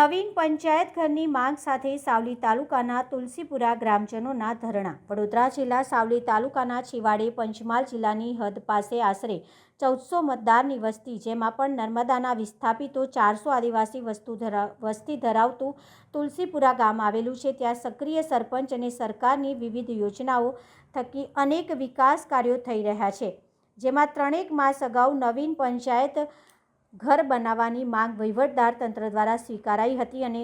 નવીન પંચાયત ઘરની માંગ સાથે સાવલી તાલુકાના તુલસીપુરા ગ્રામજનોના ધરણા. વડોદરા જિલ્લા સાવલી તાલુકાના છેવાડે પંચમહાલ જિલ્લાની હદ પાસે આશરે ચૌદસો મતદારની વસ્તી જેમાં પણ નર્મદાના વિસ્થાપિતો ચારસો આદિવાસી વસ્તુ વસ્તી ધરાવતું તુલસીપુરા ગામ આવેલું છે. ત્યાં સક્રિય સરપંચ અને સરકારની વિવિધ યોજનાઓ થકી અનેક વિકાસ કાર્યો થઈ રહ્યા છે, જેમાં ત્રણેક માસ અગાઉ નવીન પંચાયત ઘર બનાવવાની માંગ વહીવટદાર તંત્ર દ્વારા સ્વીકારાઈ હતી અને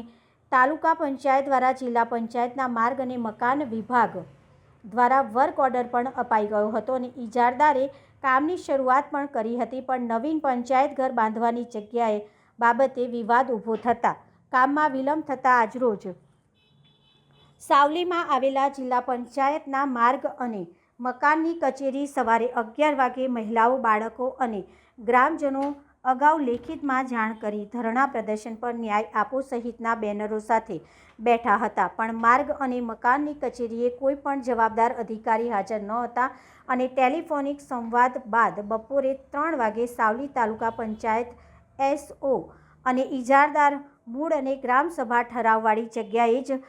તાલુકા પંચાયત દ્વારા જિલ્લા પંચાયતના માર્ગ અને મકાન વિભાગ દ્વારા વર્ક ઓર્ડર પણ અપાઈ ગયો હતો અને ઇજારદારે કામની શરૂઆત પણ કરી હતી, પણ નવીન પંચાયત ઘર બાંધવાની જગ્યાએ બાબતે વિવાદ ઊભો થતાં કામમાં વિલંબ થતાં આજરોજ સાવલીમાં આવેલા જિલ્લા પંચાયતના માર્ગ અને મકાનની કચેરી સવારે અગિયાર વાગે મહિલાઓ, બાળકો અને ગ્રામજનો અગાઉ લેખિતમાં જાણ કરી ધરણા પ્રદર્શન પર ન્યાય આપો સહિતના બેનરો સાથે બેઠા હતા. પણ માર્ગ અને મકાનની કચેરીએ કોઈ પણ જવાબદાર અધિકારી હાજર ન હતા અને ટેલિફોનિક સંવાદ બાદ બપોરે ત્રણ વાગે સાવલી તાલુકા પંચાયત એસઓ અને ઇજારદાર મૂળ અને ગ્રામસભા ઠરાવવાળી જગ્યાએ જ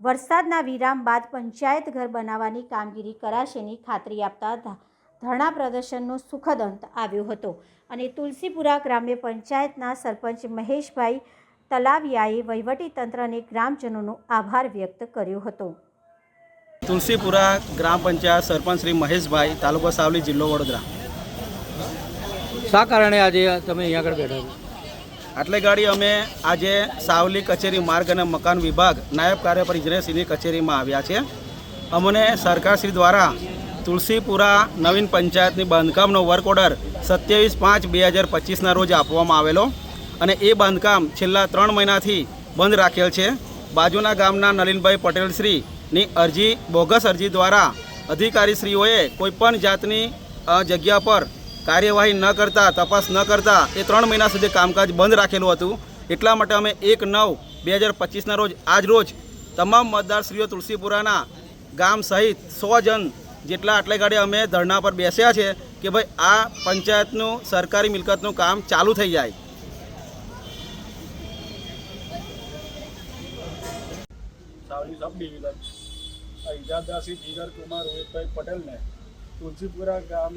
વરસાદના વિરામ બાદ પંચાયત ઘર બનાવવાની કામગીરી કરાશેની ખાતરી આપતા ધા- ધરણા પ્રદર્શનનો સુખદ અંત આવ્યો હતો. અને તુલસીપુરા ગ્રામ્ય પંચાયતના સરપંચ મહેશભાઈ તલાવિયાએ વહીવટીતંત્રને ગ્રામજનોનો આભાર વ્યક્ત કર્યો હતો. તુલસીપુરા ગ્રામ પંચાયત સરપંચ શ્રી મહેશભાઈ તાલુકો સાવલી જિલ્લો વડોદરા. શા કારણે આજે તમે અહીંયા આગળ બેઠા છો? આટલે ગાડી અમે આજે સાવલી કચેરી માર્ગ અને મકાન વિભાગ નાયબ કાર્યપાલ ઇજનેરશ્રીની કચેરીમાં આવ્યા છે અમને સરકારશ્રી દ્વારા તુલસીપુરા નવીન પંચાયતની બાંધકામનો વર્ક ઓર્ડર સત્યાવીસ પાંચ બે હજાર પચીસના રોજ આપવામાં આવેલો અને એ બાંધકામ છેલ્લા ત્રણ મહિનાથી બંધ રાખેલ છે. બાજુના ગામના નલિનભાઈ પટેલ શ્રીની અરજી, બોગસ અરજી દ્વારા અધિકારીશ્રીઓએ કોઈપણ જાતની જગ્યા પર કાર્યવાહી ન કરતા, તપાસ ન કરતા એ ત્રણ મહિના સુધી કામકાજ બંધ રાખેલું હતું. એટલા માટે અમે એક નવ બે હજાર પચીસના રોજ આજ રોજ તમામ મતદારશ્રીઓ તુલસીપુરાના ગામ સહિત સો જન જેટલા આટલે ગાડી અમે ધરણા પર બેસ્યા છે કે ભાઈ આ પંચાયતનું, સરકારી મિલકતનું કામ ચાલુ થઈ જાય. Savli sub division. ઇજાદાસી Jigar Kumar રોહિતભાઈ પટેલને તુલસીપુરા ગામ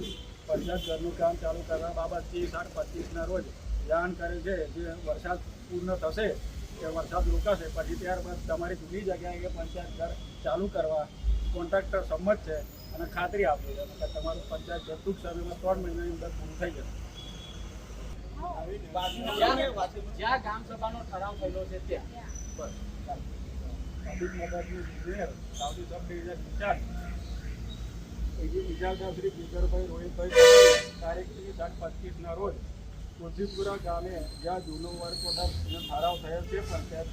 પંચાયત ઘરનું કામ ચાલુ કરવા બાબત ત્રીસ આઠ પચીસના રોજ જાણ કરે છે જે વરસાદ પૂર્ણ થશે કે વરસાદ રોકાશે. પછી ત્યારબાદ તમારી જુદી જગ્યાએ પંચાયત ઘર ચાલુ કરવા કોન્ટ્રાક્ટર સંમત છે. અને ખાતરી આપી છે. કે તમારું પંચાયત ઘર સર્વેમાં ત્રણ મહિનાની અંદર પૂરું થઈ જશે. જ્યાં ગામ સભાનો ઠરાવ થયેલો છે ત્યાં. પબ્લિક સાઉદી સબ ડિવિઝન ઇજારદાર શ્રી જીગરભાઈ રોહિતભાઈ તારીખ ત્રીસ પચીસના રોજ તુલસીપુરા ગામે જ્યાં જૂનો વર્ગ ઓર્ડર ઠરાવ થયેલ છે પંચાયત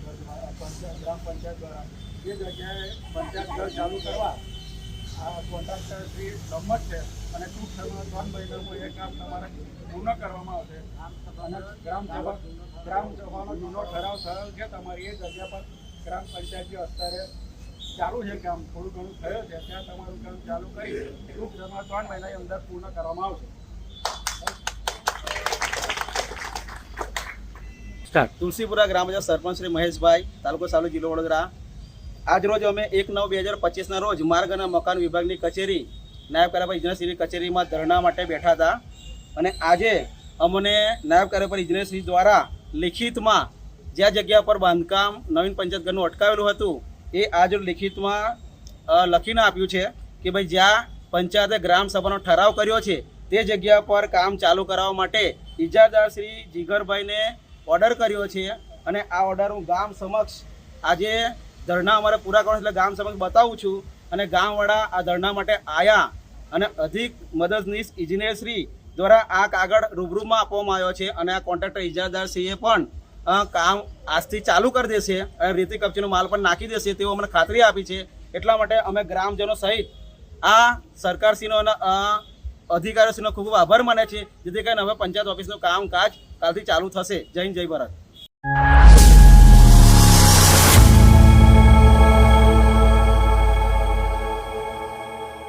પંચાયત ગ્રામ પંચાયત દ્વારા. એ જગ્યાએ પંચાયત ઘર ચાલુ કરવા આ કોન્ટ્રાક્ટર શ્રી સંમત છે અને ટૂંક સમયમાં ત્રણ મહિનામાં એ કામ તમારે પૂર્ણ કરવામાં આવશે. અને ગ્રામ સભા ગ્રામ સભાનો જૂનો ઠરાવ થયો છે. તમારી એ જગ્યા પર ગ્રામ પંચાયતની અત્યારે ચાલુ છે કામ. થોડું ઘણું થયું છે. ત્યાં તમારું કામ ચાલુ કરી ટૂંક સમયમાં ત્રણ મહિનાની અંદર પૂર્ણ કરવામાં આવશે. તુલસીપુરા ગ્રામ સરપંચ શ્રી મહેશભાઈ, તાલુકો સાલુ જિલ્લો વડોદરા. આજ રોજ અમે એક નવ બે હજાર પચીસના રોજ માર્ગ અને મકાન વિભાગની કચેરી, નાયબ કાર્યપાલ ઇજનેરશ્રી કચેરીમાં ધરણા માટે બેઠા હતા. અને આજે અમને નાયબ કાર્યપાલ ઇજનેરશ્રી દ્વારા લિખિતમાં જ્યાં જગ્યા પર બાંધકામ, નવીન પંચાયત ઘરનું અટકાવેલું હતું, એ આજ લિખિતમાં લખીને આપ્યું છે કે ભાઈ જ્યાં પંચાયતે ગ્રામ સભાનો ઠરાવ કર્યો છે, તે જગ્યા પર કામ ચાલુ કરાવવા માટે ઇજાદાર શ્રી જીગરભાઈને ઓર્ડર કર્યો છે. અને આ ઓર્ડર હું ગામ સમક્ષ આજે ધરણા અમારે પૂરા કરવા એટલે ગામ સમક્ષ બતાવું છું. અને ગામવાળા આ ધરણા માટે આયા અને અધિક મદદનીશ ઇજનેરશ્રી દ્વારા આ કાગળ રૂબરૂમાં આપવામાં આવ્યો છે અને આ કોન્ટ્રાક્ટર ઇજારદારશ્રીએ પણ કામ આજથી ચાલુ કરી દેશે અને રેતી કપચીનો માલ પણ નાખી દેશે તેઓ અમને ખાતરી આપી છે. એટલા માટે અમે ગ્રામજનો સહિત આ સરકારશ્રીનો અને અધિકારીશ્રીનો ખૂબ આભાર માને છે. જેથી કરીને હવે પંચાયત ઓફિસનું કામકાજ કાલથી ચાલુ થશે. જય જય ભારત.